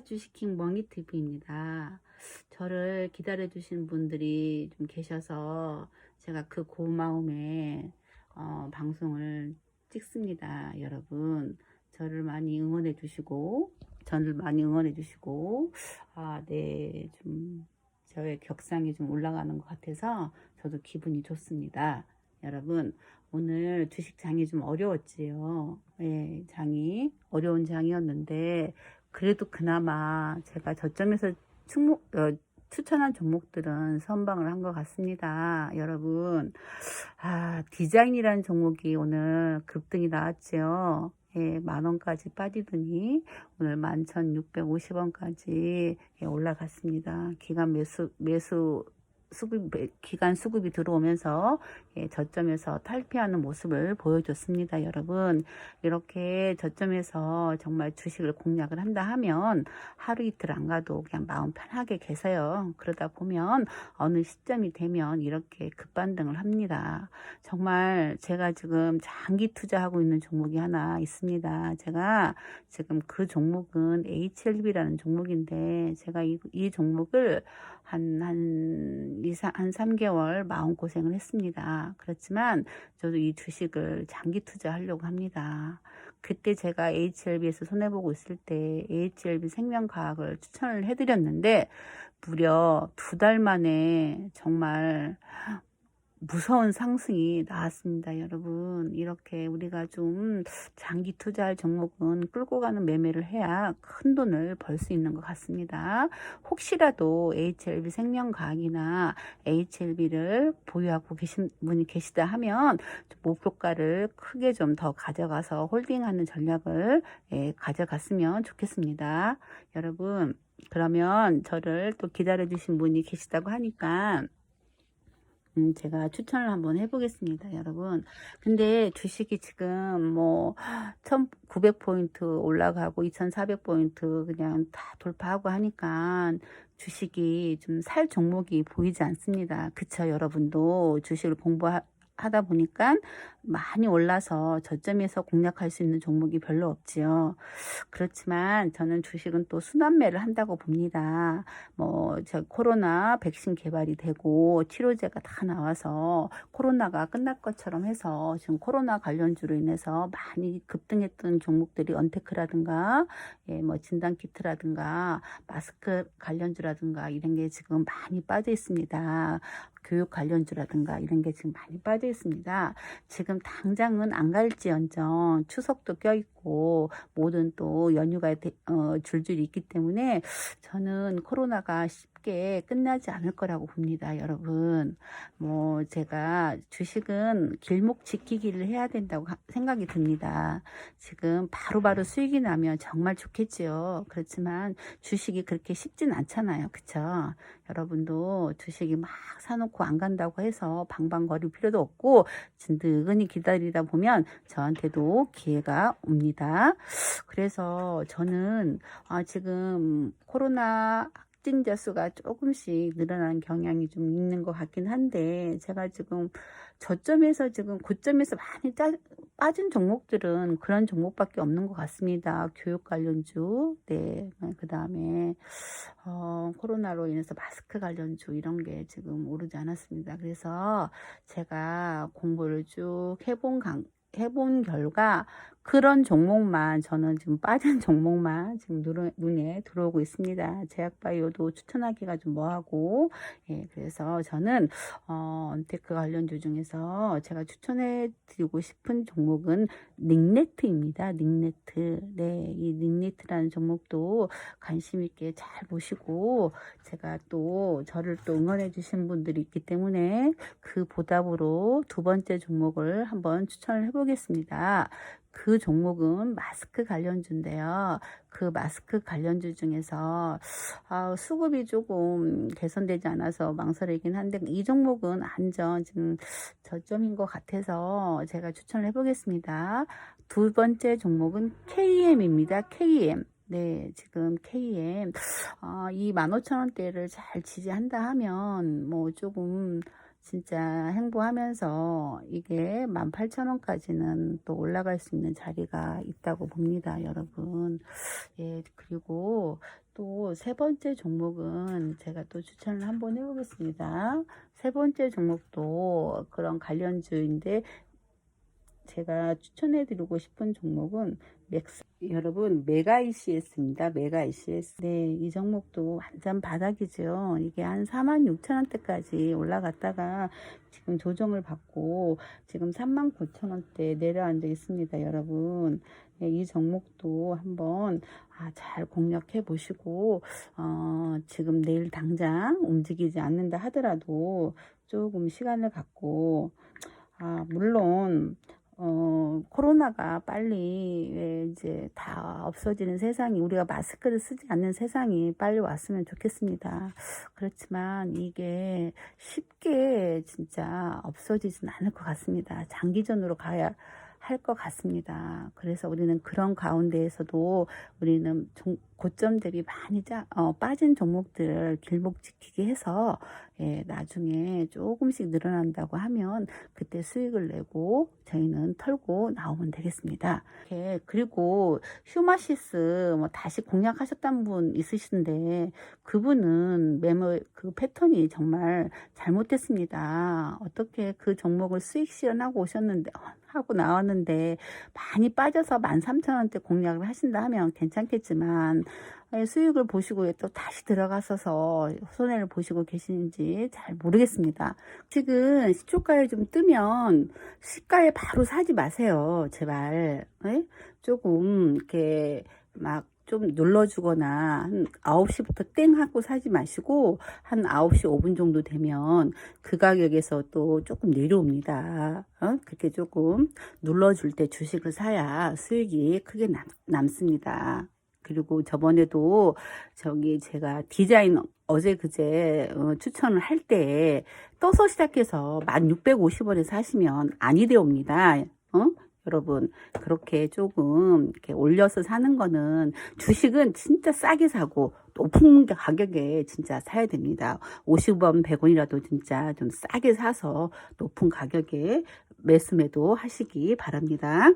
1차 주식킹 멍이TV입니다. 저를 기다려주신 분들이 좀 계셔서 제가 그 고마움에 어, 방송을 찍습니다. 여러분, 저를 많이 응원해 주시고, 저를 많이 응원해 주시고, 아, 네, 좀, 저의 격상이 좀 올라가는 것 같아서 저도 기분이 좋습니다. 여러분, 오늘 주식 장이 좀 어려웠지요. 예, 장이 어려운 장이었는데 그래도 그나마 제가 저점에서 충목, 어, 추천한 종목들은 선방을 한 것 같습니다. 여러분, 아, 디자인이라는 종목이 오늘 급등이 나왔죠. 예, 만 원까지 빠지더니 오늘 11,650원까지 예, 올라갔습니다. 기간 매수, 매수 수급, 기간 수급이 들어오면서 예, 저점에서 탈피하는 모습을 보여줬습니다. 여러분, 이렇게 저점에서 정말 주식을 공략을 한다 하면 하루 이틀 안 가도 그냥 마음 편하게 계세요. 그러다 보면 어느 시점이 되면 이렇게 급반등을 합니다. 정말 제가 지금 장기 투자하고 있는 종목이 하나 있습니다. 제가 지금 그 종목은 HLB라는 종목인데 제가 이, 이 종목을 한, 한, 2, 한 3개월 마음고생을 했습니다. 그렇지만 저도 이 주식을 장기 투자하려고 합니다. 그때 제가 HLB에서 손해보고 있을 때 HLB 생명과학을 추천을 해드렸는데 무려 두 달 만에 정말 무서운 상승이 나왔습니다, 여러분. 이렇게 우리가 좀 장기 투자할 종목은 끌고 가는 매매를 해야 큰 돈을 벌 수 있는 것 같습니다. 혹시라도 HLB 생명과학이나 HLB를 보유하고 계신 분이 계시다 하면 목표가를 크게 좀 더 가져가서 홀딩하는 전략을 예, 가져갔으면 좋겠습니다. 여러분, 그러면 저를 또 기다려주신 분이 계시다고 하니까 음, 제가 추천을 한번 해보겠습니다, 여러분. 근데 주식이 지금 뭐, 1900포인트 올라가고 2400포인트 그냥 다 돌파하고 하니까 주식이 좀 살 종목이 보이지 않습니다. 그쵸, 여러분도 주식을 공부 하, 하다 보니까 많이 올라서 저점에서 공략할 수 있는 종목이 별로 없지요. 그렇지만 저는 주식은 또 순환매를 한다고 봅니다. 뭐, 저 코로나 백신 개발이 되고 치료제가 다 나와서 코로나가 끝날 것처럼 해서 지금 코로나 관련주로 인해서 많이 급등했던 종목들이 언테크라든가, 예, 뭐 진단 키트라든가, 마스크 관련주라든가 이런 게 지금 많이 빠져 있습니다. 교육 관련주라든가 이런 게 지금 많이 빠져 있습니다. 지금 당장은 안 갈지언정 추석도 껴있고 모든 또 연휴가 어, 줄줄이 있기 때문에 저는 코로나가 쉽게 끝나지 않을 거라고 봅니다, 여러분. 뭐 제가 주식은 길목 지키기를 해야 된다고 생각이 듭니다. 지금 바로바로 바로 수익이 나면 정말 좋겠지요. 그렇지만 주식이 그렇게 쉽진 않잖아요. 그쵸? 여러분도 주식이 막 사놓고 안 간다고 해서 방방거릴 필요도 없고 진득은히 기다리다 보면 저한테도 기회가 옵니다. 그래서 저는 아, 지금 코로나 확진자 수가 조금씩 늘어나는 경향이 좀 있는 것 같긴 한데 제가 지금 저점에서 지금 고점에서 많이 짜, 빠진 종목들은 그런 종목밖에 없는 것 같습니다. 교육 관련주, 네, 그 다음에 어, 코로나로 인해서 마스크 관련주 이런 게 지금 오르지 않았습니다. 그래서 제가 공부를 쭉 해본 강, 해본 결과 그런 종목만 저는 지금 빠진 종목만 지금 눈에 들어오고 있습니다. 제약바이오도 추천하기가 좀 뭐하고 예 그래서 저는 어 언테크 관련주 중에서 제가 추천해 드리고 싶은 종목은 닉네트입니다. 닉네트 네 이 닉네트라는 종목도 관심 있게 잘 보시고 제가 또 저를 또 응원해 주신 분들이 있기 때문에 그 보답으로 두 번째 종목을 한번 추천을 해보겠습니다. 그 종목은 마스크 관련주인데요. 그 마스크 관련주 중에서 아, 수급이 조금 개선되지 않아서 망설이긴 한데 이 종목은 안전 지금 저점인 것 같아서 제가 추천을 해보겠습니다. 두 번째 종목은 KM입니다. KM. 네, 지금 KM, 아, 이 15,000원대를 잘 지지한다 하면, 뭐, 조금, 진짜 행보하면서 이게 18,000원까지는 또 올라갈 수 있는 자리가 있다고 봅니다, 여러분. 예, 그리고 또 세 번째 종목은 제가 또 추천을 한번 해보겠습니다. 세 번째 종목도 그런 관련주인데 제가 추천해 드리고 싶은 종목은 맥스 여러분 메가 ECS입니다. 메가 ECS. 네, 이 종목도 완전 바닥이죠. 이게 한 46,000원대까지 올라갔다가 지금 조정을 받고 지금 39,000원대 내려앉아 있습니다, 여러분. 네, 이 종목도 한번 아, 잘 공략해 보시고 어, 지금 내일 당장 움직이지 않는다 하더라도 조금 시간을 갖고 아, 물론 어, 코로나가 빨리 예, 이제 다 없어지는 세상이 우리가 마스크를 쓰지 않는 세상이 빨리 왔으면 좋겠습니다. 그렇지만 이게 쉽게 진짜 없어지진 않을 것 같습니다. 장기전으로 가야 할 것 같습니다. 그래서 우리는 그런 가운데에서도 우리는 종- 고점 대비 많이 짜, 어, 빠진 종목들을 길목 지키게 해서 예, 나중에 조금씩 늘어난다고 하면 그때 수익을 내고 저희는 털고 나오면 되겠습니다. 이렇게 그리고 휴마시스 뭐 다시 공략하셨던 분 있으신데 그분은 매매 그 패턴이 정말 잘못됐습니다. 어떻게 그 종목을 수익 실현하고 오셨는데 하고 나왔는데 많이 빠져서 13,000원대 공략을 하신다 하면 괜찮겠지만 예, 수익을 보시고 또 다시 들어가셔서 손해를 보시고 계시는지 잘 모르겠습니다. 지금 시초가에 좀 뜨면 시가에 바로 사지 마세요. 제발. 예? 조금 이렇게 막 좀 눌러주거나 한 9시부터 땡 하고 사지 마시고 한 9시 5분 정도 되면 그 가격에서 또 조금 내려옵니다. 어? 그렇게 조금 눌러줄 때 주식을 사야 수익이 크게 남, 남습니다. 그리고 저번에도 저기 제가 디자인 어제 그제 어, 추천을 할 때 떠서 시작해서 1650원에 사시면 아니 되옵니다. 어? 여러분 그렇게 조금 이렇게 올려서 사는 거는 주식은 진짜 싸게 사고 높은 가격에 진짜 사야 됩니다. 50원, 100원이라도 진짜 좀 싸게 사서 높은 가격에 매수 매도 하시기 바랍니다.